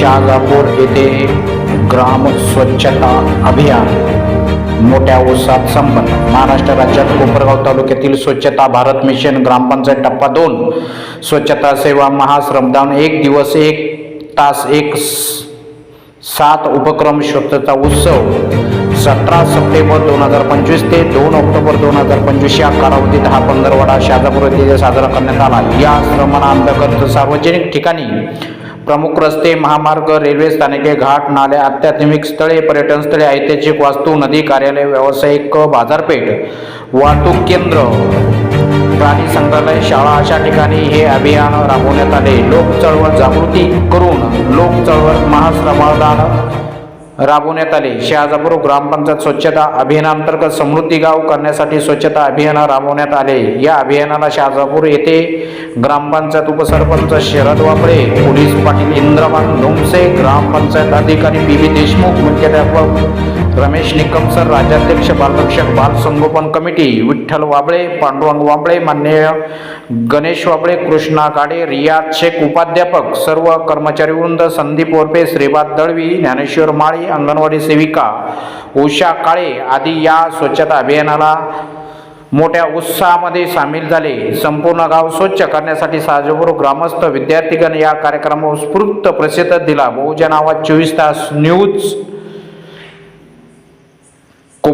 शहाजापूर येथे ग्राम स्वच्छता अभियान. मोठ्या उत्साहात संपन्न. महाराष्ट्र राज्यात कोपरगाव तालुक्यातील स्वच्छता भारत मिशन ग्रामपंचायत टप्पा दोन. स्वच्छता सेवा महाश्रमदान एक दिवस एक तास एक स- सात उपक्रम स्वच्छता उत्सव. सतरा सप्टेंबर दोन हजार पंचवीस ते दोन ऑक्टोबर दोन हजार पंचवीस या कालावधीत हा पंधरवडा शाजापूर येथे साजरा करण्यात आला. या श्रमणांतर्गत सार्वजनिक ठिकाणी प्रमुख रस्ते महामार्ग रेल्वे स्थानके घाट नाले अत्याधुनिक स्थळे पर्यटन स्थळे ऐतिहासिक वास्तू नदी कार्यालय व्यावसायिक बाजारपेठ वाहतूक केंद्र प्राणी संग्रहालय शाळा अशा ठिकाणी हे अभियान राबवण्यात आले. लोक चळवळ जागृती करून लोक चळवळ महाश्रमदान राबवण्यात आले. शहाजापूर ग्रामपंचायत स्वच्छता अभियानांतर्गत समृद्धी गाव करण्यासाठी स्वच्छता अभियान राबवण्यात आले. या अभियानाला शहाजापूर येथे ग्रामपंचायत उपसरपंच शरद वापळे पोलीस पाटील इंद्रमान धोमसे ग्रामपंचायत अधिकारी पी. व्ही. देशमुख मुख्याध्यापक रमेश निकमसर राज्याध्यक्ष बालरक्षक बाल संगोपन कमिटी विठ्ठल वाबळे पांडुरंग वाबळे मान्य गणेश वाबळे कृष्णा गाडे रियाज शेख उपाध्यापक सर्व कर्मचारी वृंद संदीप वरपे श्रीपाद दळवी ज्ञानेश्वर माळी अंगणवाडी सेविका उषा काळे आदी या स्वच्छता अभियानाला मोठ्या उत्साहामध्ये सामील झाले. संपूर्ण गाव स्वच्छ करण्यासाठी साजपूर ग्रामस्थ विद्यार्थीगण या कार्यक्रमावर उत्स्फूर्त प्रसिद्ध दिला. बहुजन आवाज चोवीस तास न्यूज.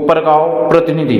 कोपरगाव प्रतिनिधी